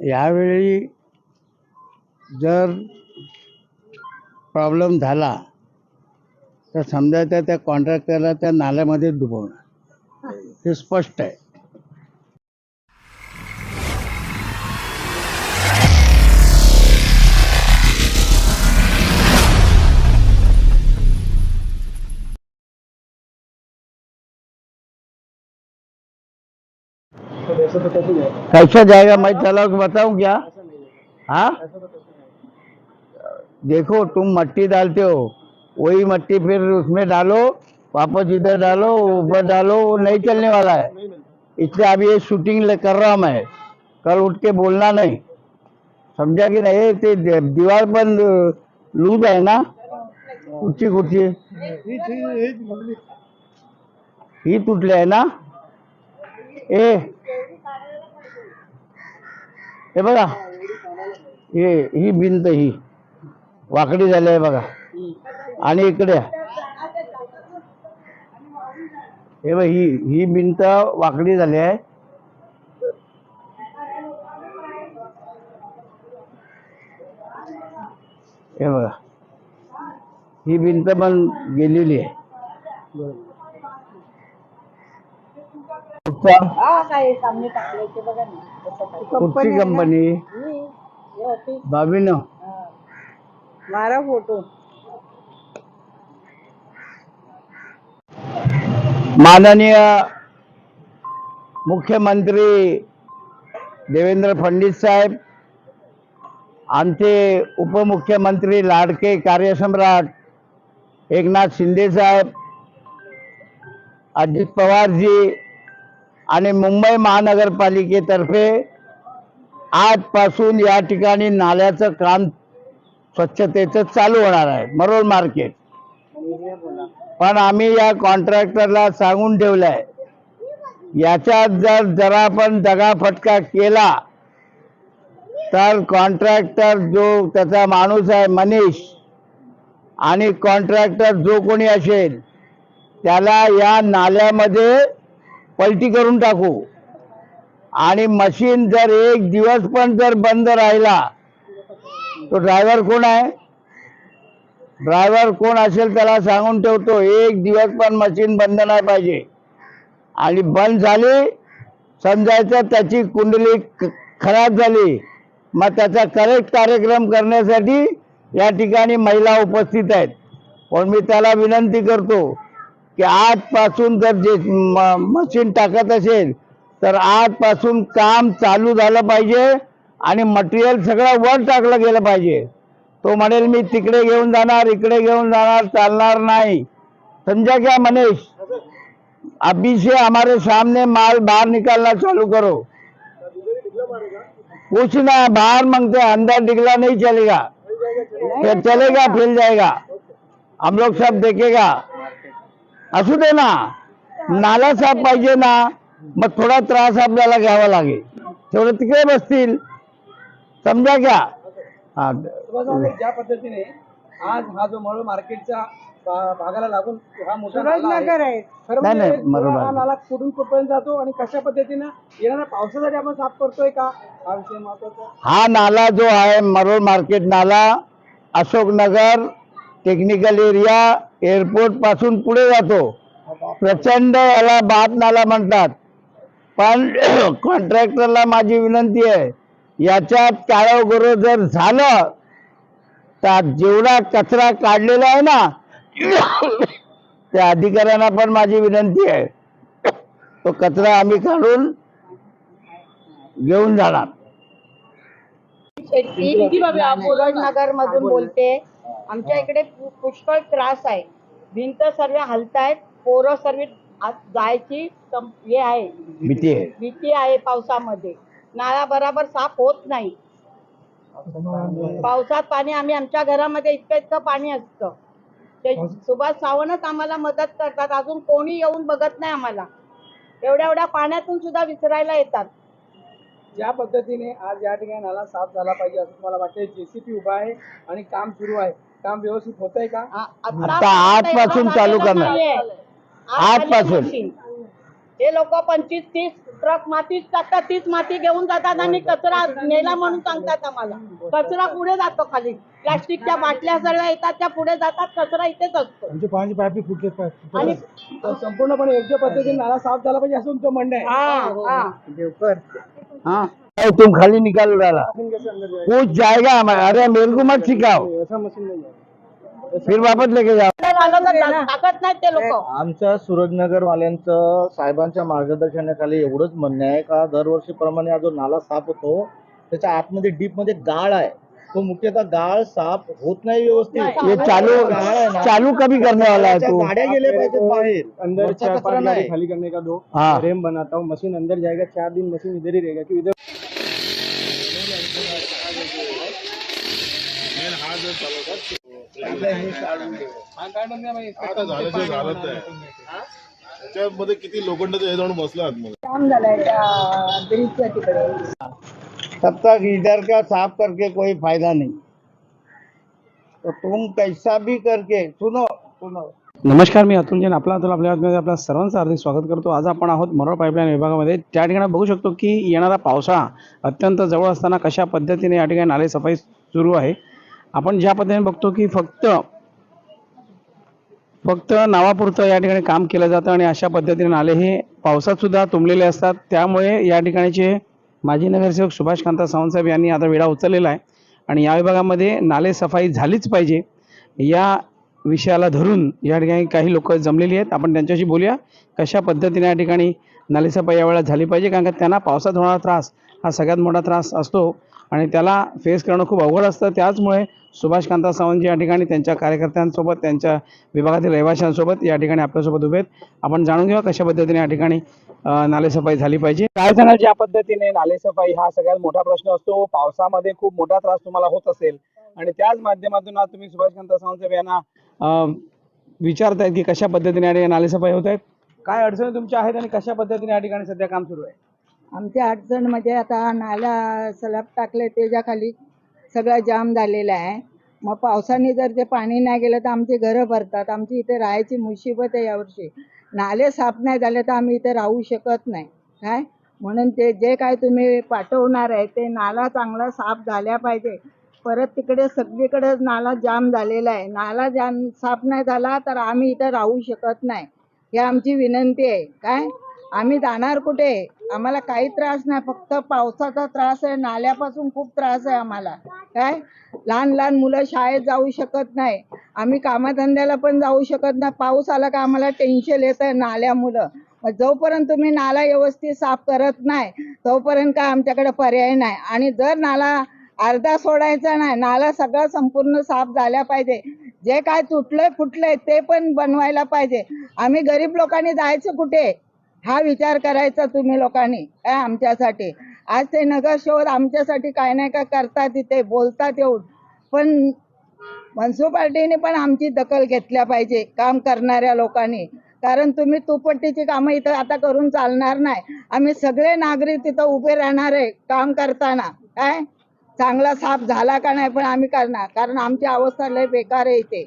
यावेळी जर प्रॉब्लेम झाला तर समजा त्या त्या कॉन्ट्रॅक्टरला त्या नाल्यामध्ये डुबवणार. हे स्पष्ट आहे. कैसा जाएगा? मैं चला के बताऊँ क्या? हाँ? देखो तुम मट्टी डालते हो वही मट्टी फिर उसमें डालो वापस इधर डालो ऊपर डालो वो नहीं चलने वाला है। इसलिए अभी ये शूटिंग कर रहा मैं। कल उठ के बोलना नहीं। समझा कि नहीं? ते दीवार पण लूज है ना? कुठची कुर्ची ही तुटली आहे ना? ए हे बघा. हे ही भिंत ही. वाकडी झाली आहे बघा. आणि इकडे. हे बघ ही ही भिंत वाकडी झाली आहे. हे बघा. ही भिंत पण गेलेली आहे. कुठचा? हा काय सामने टाकले ते बघा ना. कुठची कंपनी ही, हे ऑफिस बाबीनं. हा. मारा फोटो. माननीय मुख्यमंत्री देवेंद्र फडणवीस साहेब आमचे उपमुख्यमंत्री लाडके कार्यसम्राट एकनाथ शिंदे साहेब अजित पवारजी आणि मुंबई महानगरपालिकेतर्फे आजपासून या ठिकाणी नाल्याचं काम स्वच्छतेचं चालू होणार आहे. मरोळ मार्केट. पण आम्ही या कॉन्ट्रॅक्टरला सांगून ठेवलंय याच्यात जर जरा पण दगाफटका केला तर कॉन्ट्रॅक्टर जो त्याचा माणूस आहे मनीष आणि कॉन्ट्रॅक्टर जो कोणी असेल त्याला या नाल्यामध्ये पलटी करून टाकू. आणि मशीन जर एक दिवस पण जर बंद राहिला तो ड्रायव्हर कोण आहे? ड्रायव्हर कोण असेल त्याला सांगून ठेवतो एक दिवस पण मशीन बंद नाही पाहिजे. आणि बंद झाली समजायचं त्याची कुंडली खराब झाली मग त्याचा करेक्ट कार्यक्रम करण्यासाठी या ठिकाणी महिला उपस्थित आहेत. पण मी त्याला विनंती करतो की आजपासून जर जे मशीन टाकत असेल तर आजपासून काम चालू झालं पाहिजे आणि मटेरियल सगळं वर टाकलं गेलं पाहिजे. तो म्हणेल मी तिकडे घेऊन जाणार इकडे घेऊन जाणार चालणार नाही. समजा क्या मनीष अभी से हमारे सामने माल बाहर निकालना चालू करो. कुछ ना बाहर मांगते अंदर निकला नहीं चलेगा। चलेगा फिर जाएगा। हम लोग सब देखेगा। असू दे ना. नाला साफ पाहिजे ना. मग थोडा त्रास आपल्याला घ्यावा लागेल. तेवढं तिकडे बसतील. समजा क्या हा. ज्या पद्धतीने आज हा जो मळ मार्केटच्या भा- भागाला लागून हा मोठा नाला आहे. नाही, नाही, बरोबर. हा नाला कुठून कुठपर्यंत जातो आणि कशा पद्धतीनं येणाऱ्या पावसासाठी आपण साफ करतोय का? हा विषय महत्त्वाचा हा नाला जो आहे मरोड मार्केट नाला अशोकनगर टेक्निकल एरिया एअरपोर्टपासून पुढे जातो. प्रचंड याला बाप नाला म्हणतात. पण कॉन्ट्रॅक्टरला माझी विनंती आहे याच्यात काळं गोरं जर झालं तर जेवढा कचरा काढलेला आहे ना त्या अधिकाऱ्यांना पण माझी विनंती आहे. तो कचरा आम्ही काढून घेऊन जाणार. सुरजनगर मधून बोलते. आमच्या इकडे पु- पुष्कळ त्रास आहे. भिंत सर्व हलतायत पोरं सर्व आत जायची सं- हे आहे. भीती आहे. भीती आहे पावसामध्ये. नाला बराबर साफ होत नाही. पावसात पाणी आम्ही आमच्या घरामध्ये इतकं इतकं पाणी असतं. ते सुभाष सावंतच आम्हाला मदत करतात. अजून कोणी येऊन बघत नाही आम्हाला. एवढ्या एवढ्या पाण्यातून सुद्धा विसरायला येतात. ज्या पद्धतीने आज या ठिकाणी नाला साफ झाला पाहिजे असं तुम्हाला वाटतंय? जेसीपी उभा आहे आणि काम सुरू आहे. काम व्यवस्थित होत आहे का आता आजपासून चालू करणार. आजपासून. हे लोक पंचवीस तीस ट्रक मातीच टाकतात तीच माती घेऊन जातात आणि कचरा नेला म्हणून सांगतात आम्हाला. कचरा पुढे जातो खाली. प्लास्टिकच्या बाटल्या सगळ्या येतात त्या पुढे जातात कचरा इथेच असतो. आमचे पाण्याचे पाईप फुटले आणि संपूर्णपणे योग्य पद्धतीने नाला साफ झाला पाहिजे असं तुमचं म्हणणं आहे. हा हा. हाँ. तुम खाली निकाल डाला। कुछ जाएगा हमारा अरे मेरे को मत सिखाओ। फिर वापस लेके जाओ। झालं तर टाकत नाहीत ते लोक आमच्या सुरजनगर वाल्यांचं साहेबांच्या मार्गदर्शनाखाली एवढंच म्हणणं आहे का दरवर्षीप्रमाणे हा जो नाला साफ होतो त्याच्या आतमध्ये डीपमध्ये गाळ आहे. तो मुख्यतः गाळ साफ होत नाही व्यवस्थित. ये चालू गाळ आहे ना, चालू कभी करने वाला है त्याच्या तू? गाड्या गेल्या पाहिजेत बाहेर. अंदर वरचा चार कचरा पांच गाड़ी नाही. खाली करने का दो? हाँ। रेम बनाता हूँ मशीन अंदर जाएगा चार दिन मशीन इधर ही रहेगा कि इधर आता झालं जे झालं ते आहे. त्याच्यामध्ये किती लोखंडाचं हे जाऊन बसलं आतमध्ये तब तक इधर का साफ करके कोई फायदा नहीं। तो तुम कैसा भी करके सुनो सुनो। नमस्कार मी अतुल जैन आपला अतुल आपल्या बातमीमध्ये आपल्या सर्वांचं हार्दिक स्वागत करतो. आज आपण आहोत मरोळ पाईपलाईन विभागामध्ये. त्या ठिकाणी बघू शकतो की येणारा पावसाळा अत्यंत जवळ असताना कशा पद्धतीने या ठिकाणी नाले सफाई सुरू आहे. आपण ज्या पद्धतीने बघतो की फक्त फक्त नावापुरतं या ठिकाणी काम केलं जातं आणि अशा पद्धतीने नाले हे पावसात सुद्धा तुंबलेले असतात. त्यामुळे या ठिकाणीचे माजी नगरसेवक सुभाष कांता सावंतसाहेब यांनी आता वेढा उचललेला आहे. आणि या विभागामध्ये नाले सफाई झालीच पाहिजे या विषयाला धरून या ठिकाणी काही लोक जमलेली आहेत. आपण त्यांच्याशी बोलूया कशा पद्धतीने या ठिकाणी नालेसफाई यावेळेला झाली पाहिजे कारण का त्यांना पावसात होणारा त्रास हा सगळ्यात मोठा त्रास असतो. आणि त्याला फेस करणं खूप अवघड असतं. त्याचमुळे सुभाष कांता सावंत या ठिकाणी त्यांच्या कार्यकर्त्यांसोबत त्यांच्या विभागातील रहिवाशांसोबत या ठिकाणी आपल्यासोबत उभे आहेत. आपण जाणून घेऊया कशा पद्धतीने या ठिकाणी नालेसफाई झाली पाहिजे. काय सांगाल ज्या पद्धतीने नालेसफाई हा सगळ्यात मोठा प्रश्न असतो पावसामध्ये खूप मोठा त्रास तुम्हाला होत असेल आणि त्याच माध्यमातून आज तुम्ही सुभाष कांता सावंतसाहेब यांना अं, विचारतायत की कशा पद्धतीने या ठिकाणी नालेसफाई होत आहेत? काय अडचणी तुमच्या आहेत आणि कशा पद्धतीने या ठिकाणी सध्या काम सुरू आहे? आमच्या अडचण म्हणजे आता नाला सलाब टाकले त्याच्याखाली सगळं जाम झालेला आहे. मग पावसाने जर ते पाणी नाही गेलं तर आमची घरं भरतात. आमची इथे राहायची मुसीबत आहे यावर्षी नाले साफ नाही झाले तर आम्ही इथे राहू शकत नाही. काय? म्हणून ते जे काय तुम्ही पाठवणार आहे ते नाला चांगला साफ झाल्या पाहिजे. परत तिकडे सगळीकडे नाला जाम झालेला आहे. नाला जाम साफ नाही झाला तर आम्ही इथं राहू शकत नाही. ही आमची विनंती आहे. काय? आम्ही जाणार कुठे? आम्हाला काही त्रास नाही फक्त पावसाचा त्रास आहे नाल्यापासून खूप त्रास आहे आम्हाला. काय? लहान लहान मुलं शाळेत जाऊ शकत नाही. आम्ही कामाधंद्याला पण जाऊ शकत नाही. पाऊस आला का आम्हाला टेन्शन येतं आहे नाल्यामुळं. मग जोपर्यंत तुम्ही नाला व्यवस्थित साफ करत नाही तोपर्यंत काय आमच्याकडे पर्याय नाही. आणि जर नाला अर्धा सोडायचा नाही नाला सगळा संपूर्ण साफ झाल्या पाहिजे. जे काय तुटलंय फुटलंय ते पण बनवायला पाहिजे. आम्ही गरीब लोकांनी जायचं कुठे? हा विचार करायचा तुम्ही लोकांनी काय आमच्यासाठी. आज ते नगर शोध आमच्यासाठी काय नाही का करतात तिथे बोलतात येऊन. पण म्युन्सिपाल्टीने पण आमची दखल घेतल्या पाहिजे काम करणाऱ्या लोकांनी. कारण तुम्ही तुपट्टीची कामं इथं आता करून चालणार नाही. आम्ही सगळे नागरिक तिथं उभे राहणार आहे काम करताना. काय? चांगला साफ झाला का नाही पण आम्ही करणार. कारण आमची अवस्था लय बेकार आहे इथे.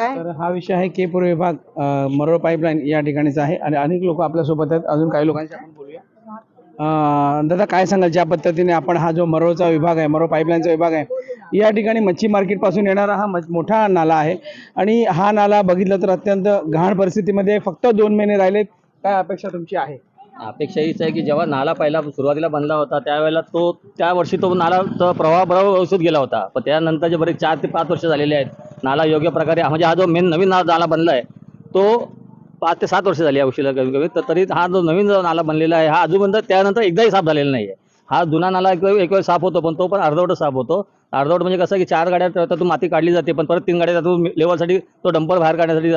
काय? तर हा विषय आहे के पूर्व विभाग अं, मरोळ पाईपलाईन या ठिकाणीचा आहे आणि अनेक लोक आपल्यासोबत आहेत. अजून काही लोकांशी आपण बोलूया. अं, दादा काय सांगाल? ज्या पद्धतीने आपण हा जो मरोळचा विभाग आहे मरोळ पाईपलाईनचा विभाग आहे या ठिकाणी मच्छी मार्केटपासून येणारा हा मच- मोठा नाला आहे. आणि हा नाला बघितलं तर अत्यंत घाण परिस्थितीमध्ये फक्त दोन महिने राहिलेत. काय अपेक्षा तुमची आहे? अपेक्षा हीच आहे की जेव्हा नाला पहिला सुरुवातीला बनला होता त्यावेळेला तो त्या वर्षी तो नाला तो प्रवाह बरोबर व्यवस्थित गेला होता. पण त्यानंतर जे बरेच चार ते पाच वर्ष झालेले आहेत. नाला योग्य प्रकारे म्हणजे हा जो मेन नवीन नाला नाला बनला आहे तो पाच ते सात वर्ष झाली या उशिरा कमी कमी. तर तरी हा जो नवीन जो नाला बनलेला आहे हा अजूनपर्यंत त्यानंतर एकदाही साफ झालेला नाही आहे हा जुना नाला एक वेळ एक वेळ साफ होतो पण तो पण अर्धवट साफ होतो. अर्धवट म्हणजे कसं की चार गाड्या त्यातून माती काढली जाते पण परत तीन गाड्या त्यातून लेवलसाठी तो डंपर बाहेर काढण्यासाठी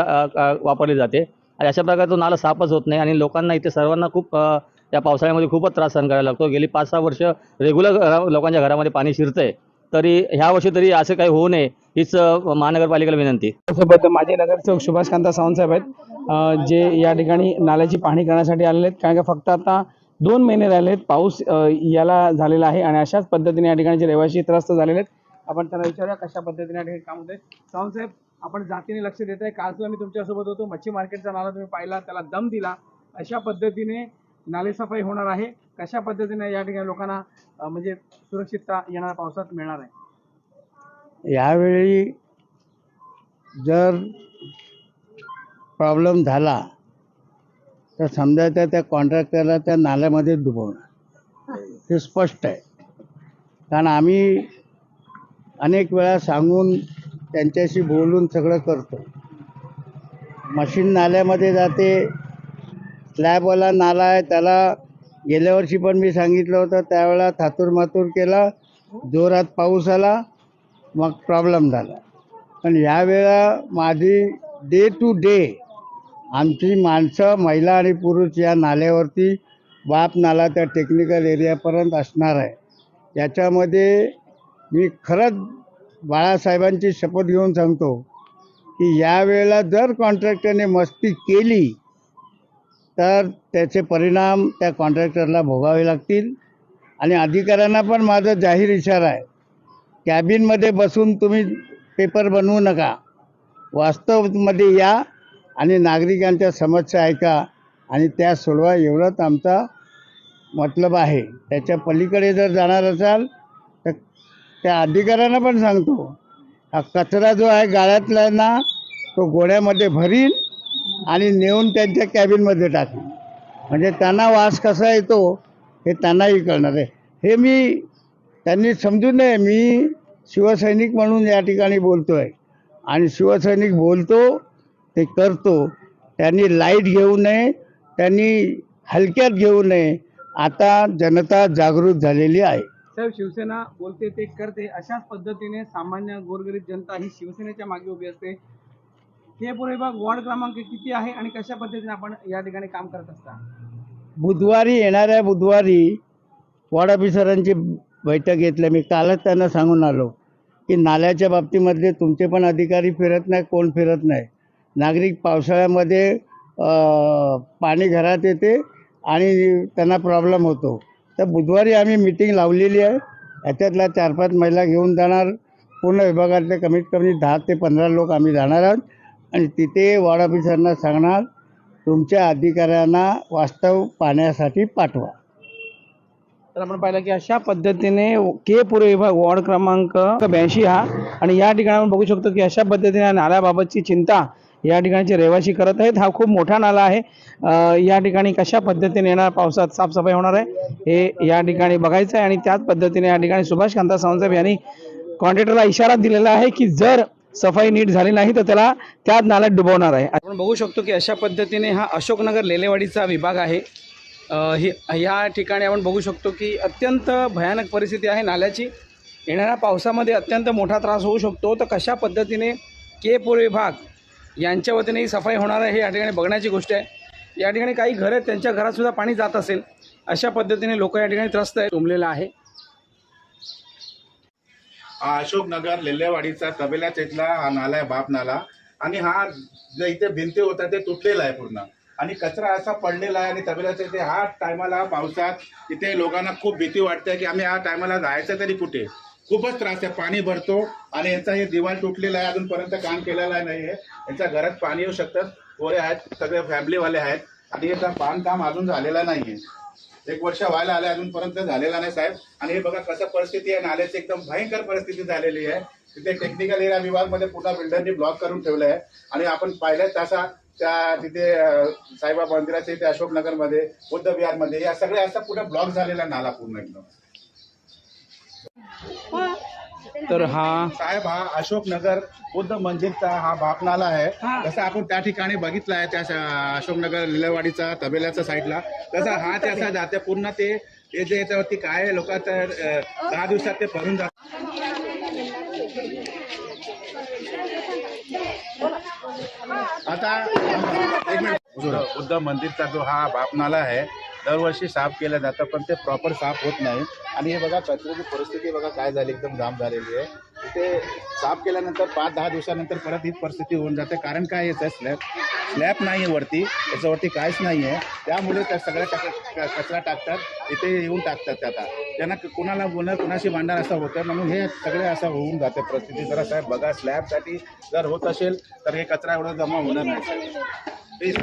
वापरली जाते. आणि अशा प्रकारे तो नाला साफच होत नाही आणि लोकांना इथे सर्वांना खूप या पावसाळ्यामध्ये खूपच त्रास सहन करायला लागतो. गेली पाच सहा वर्ष रेग्युलर लोकांच्या घरामध्ये पाणी शिरतंय. तरी ह्या वर्षी तरी असं काही होऊ नये हीच महानगरपालिकेला विनंती. सोबत माझे नगरसेवक सुभाष कांता सावंतसाहेब आहेत. जे या ठिकाणी नाल्याची पाहणी करण्यासाठी आलेले आहेत. कारण का फक्त आता दोन महिने राहिले आहेत. पाऊस याला झालेला आहे आणि अशाच पद्धतीने या ठिकाणचे रहिवासी त्रस्त झालेले आहेत. आपण त्यांना विचारूया कशा पद्धतीने या ठिकाणी काम होते सावंतसाहेब आपण जातीने लक्ष देत आहे. काल मी तुमच्यासोबत होतो. मच्छी मार्केटचा नाला तुम्ही पाहिला त्याला दम दिला. अशा पद्धतीने नालेसफाई होणार आहे. कशा पद्धतीने या ठिकाणी लोकांना म्हणजे सुरक्षितता येणाऱ्या पावसात मिळणार आहे? यावेळी जर प्रॉब्लेम झाला तर समजायचं त्या कॉन्ट्रॅक्टरला त्या नाल्यामध्ये डुबवणार. हे स्पष्ट आहे. कारण आम्ही अनेक वेळा सांगून त्यांच्याशी बोलून सगळं करतो. मशीन नाल्यामध्ये जाते. स्लॅबवाला नाला आहे त्याला गेल्या वर्षी पण मी सांगितलं होतं त्यावेळेला थातूर मातूर केला जोरात पाऊस आला मग प्रॉब्लेम झाला. पण यावेळा माझी डे टू डे आमची माणसं महिला आणि पुरुष या नाल्यावरती बाप नाला त्या टेक्निकल एरियापर्यंत असणार आहे. याच्यामध्ये मी खरंच बाळासाहेबांची शपथ घेऊन सांगतो की यावेळेला जर कॉन्ट्रॅक्टरने मस्ती केली तर त्याचे परिणाम त्या कॉन्ट्रॅक्टरला भोगावे लागतील. आणि अधिकाऱ्यांना पण माझा जाहीर इशारा आहे. कॅबिनमध्ये बसून तुम्ही पेपर बनवू नका. वास्तवमध्ये या आणि नागरिकांच्या समस्या ऐका आणि त्या सोडवा एवढंच आमचा मतलब आहे. त्याच्या पलीकडे जर जाणार असाल त्या अधिकाऱ्यांना पण सांगतो. हा कचरा जो आहे गाळ्यातला ना तो गोळ्यामध्ये भरील आणि नेऊन त्यांच्या कॅबिनमध्ये टाकेल म्हणजे त्यांना वास कसा येतो हे त्यांनाही कळणार आहे. हे मी त्यांनी समजू नये मी शिवसैनिक म्हणून या ठिकाणी बोलतो आहे आणि शिवसैनिक बोलतो ते करतो. त्यांनी लाइट घेऊ नये त्यांनी हलक्यात घेऊ नये. आता जनता जागृत झालेली आहे. साहेब शिवसेना बोलते ते करते. अशाच पद्धतीने सामान्य गोरगरीब जनता ही शिवसेनेच्या मागे उभी असते. हे पुढे विभाग वॉर्ड क्रमांक किती आहे आणि कशा पद्धतीने आपण या ठिकाणी काम करत असता? बुधवारी येणाऱ्या बुधवारी वॉर्ड ऑफिसरांची बैठक घेतली. मी कालच त्यांना सांगून आलो की नाल्याच्या बाबतीमधले तुमचे पण अधिकारी फिरत नाही कोण फिरत नाही. नागरिक पावसाळ्यामध्ये पाणी घरात येते आणि त्यांना प्रॉब्लेम होतो. तर बुधवारी आम्ही मिटिंग लावलेली आहे. याच्यातल्या चार पाच महिला घेऊन जाणार. पूर्ण विभागातले कमीत कमी दहा ते पंधरा लोक आम्ही जाणार आहोत. आणि तिथे वॉर्ड ऑफिसरना सांगणार तुमच्या अधिकाऱ्यांना वास्तव पाहण्यासाठी पाठवा. तर आपण पाहिलं की अशा पद्धतीने के पुरे विभाग वॉर्ड क्रमांक ब्याऐंशी हा. आणि या ठिकाणी आपण बघू शकतो की अशा पद्धतीने नाल्याबाबतची चिंता या ठिकाणचे रहिवासी करत आहेत. हा खूप मोठा नाला आहे. या ठिकाणी कशा पद्धतीने येणार पावसात साफसफाई होणार आहे हे या ठिकाणी बघायचं आहे आणि त्याच पद्धतीने या ठिकाणी सुभाष कांता सावंतसाहेब यांनी कॉन्ट्रॅक्टरला इशारा दिलेला आहे की जर सफाई नीट झाली नाही तर त्याला त्याच नाल्यात डुबवणार आहे. आपण बघू शकतो की अशा पद्धतीने हा अशोकनगर लेलेवाडीचा विभाग आहे. अ, ही ठिकाणी आपण बघू शकतो की अत्यंत भयानक परिस्थिती आहे नाल्याची. येणाऱ्या पावसामध्ये अत्यंत मोठा त्रास होऊ शकतो. तर कशा पद्धतीने के पूर विभाग यांच्या वतीने ही सफाई होणार आहे हे या ठिकाणी बघण्याची गोष्ट आहे. या ठिकाणी काही घरं आहेत त्यांच्या घरात सुद्धा पाणी जात असेल अशा पद्धतीने लोक या ठिकाणी त्रस्त आहे तुंबलेला आहे. हा अशोकनगर लेल्लेवाडीचा तबेल्याचा इथला हा नाला आहे बाप नाला. आणि हा जे इथे भिंती होता ते तुटलेला आहे पूर्ण. आणि कचरा असा पडलेला आहे आणि तबेल्याच्या इथे हा टायमाला पावसात इथे लोकांना खूप भीती वाटते की आम्ही हा टायमाला जायचं तरी कुठे? खूपच त्रास आहे. पाणी भरतो आणि यांचा हे दिवाळ तुटलेला आहे. अजूनपर्यंत काम केलेलं नाही आहे यांच्या घरात पाणी येऊ शकतं. पोरे आहेत. सगळे फॅमिलीवाले आहेत. आणि याचा बांधकाम अजून झालेला नाही आहे एक वर्ष व्हायला आले अजूनपर्यंत झालेला नाही साहेब. आणि हे बघा कसं परिस्थिती आहे. नाल्याची एकदम भयंकर परिस्थिती झालेली आहे. तिथे टेक्निकल एरिया विभागमध्ये पूर्ण बिल्डरनी ब्लॉक करून ठेवलं आहे. आणि आपण पाहिलं तसा त्या तिथे साईबा साईबाबा मंदिराच्या इथे अशोकनगरमध्ये बुद्ध विहारमध्ये या सगळ्या असं पूर्ण ब्लॉक झालेला नाला पूर्ण एकदम. तर हा साहेब हा अशोकनगर बुद्ध मंदिरचा हा बापनाला आहे. जसं आपण त्या ठिकाणी बघितलं आहे त्या अशोकनगर लिलेवाडीचा तबेल्याच्या साईडला. तसा हा त्याचा जाते पूर्ण ते जे याच्यावरती काय लोकांचं अं, दहा दिवसात ते भरून जात आता एक मिनिट. बुद्ध मंदिरचा जो हा बापनाला आहे दरवर्षी साफ केलं जातं पण ते प्रॉपर साफ होत नाही. आणि हे बघा कचऱ्याची परिस्थिती बघा काय झाली एकदम जाम झालेली आहे. तिथे साफ केल्यानंतर पाच दहा दिवसानंतर परत हीच परिस्थिती होऊन जाते. कारण काय याचं स्लॅब स्लॅब नाही आहे वरती त्याच्यावरती काहीच नाही आहे. त्यामुळे त्या सगळ्या टाक कचरा टाकतात इथे येऊन टाकतात त्या आता. त्यांना कुणाला बोलणं कुणाशी भांडण असं होतं म्हणून हे सगळे असं होऊन जाते परिस्थिती. जरा साहेब बघा स्लॅबसाठी जर होत असेल तर हे कचरा एवढा जमा होणार नाही. प्लीज